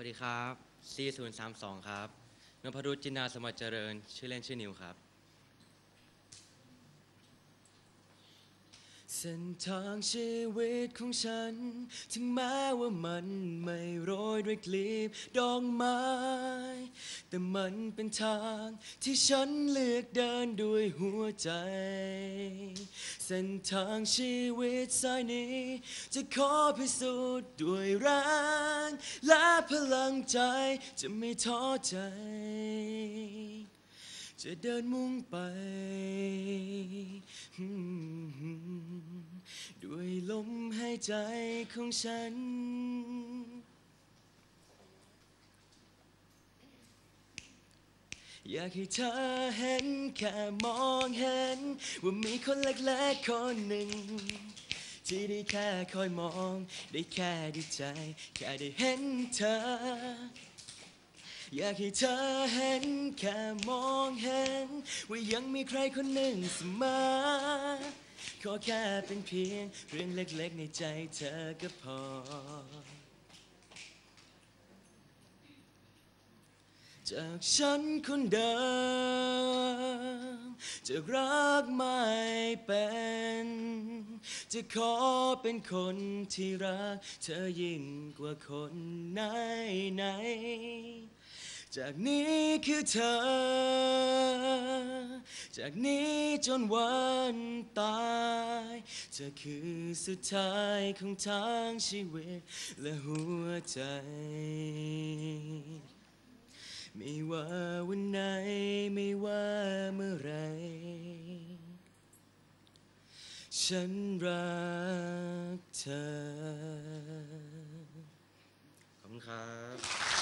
วัสดีครับ4032 ครับนพรุษจินดาสมัติเจริญ ชื่อเล่นชื่อนิวครับ เส้นทางชีวิตของฉัน ถึงแม้ว่ามันไม่โรยด้วยกลีบดอกไม้ แต่มันเป็นทางที่ฉันเลือกเดินด้วยหัวใจ เส้นทางชีวิตสายนี้ จะขอพิสูจน์ด้วยแรงและพลังใจจะไม่ท้อใจ จะเดินมุ่งไป ด้วยลมหายใจของฉัน อยากให้เธอเห็นแค่มองเห็น ว่ามีคนเล็กๆคนหนึ่ง ที่ได้แค่คอยมอง ได้แค่ดีใจ แค่ได้เห็นเธอ อยากให้เธอเห็นแค่มองเห็น ว่ายังมีใครคนหนึ่งเสมอขอแค่เป็นเพียงเรื่องเล็กๆในใจเธอก็พอ จากฉันคนเดิม จะรักไม่เป็น จะขอเป็นคนที่รัก เธอยิ่งกว่าคนไหนไหน จากนี้คือเธอ จากนี้จนวันตายเธอคือสุดท้ายของทางชีวิตและหัวใจ ไม่ว่าวันไหน ไม่ว่าเมื่อไร ฉันรักเธอ ขอบคุณครับ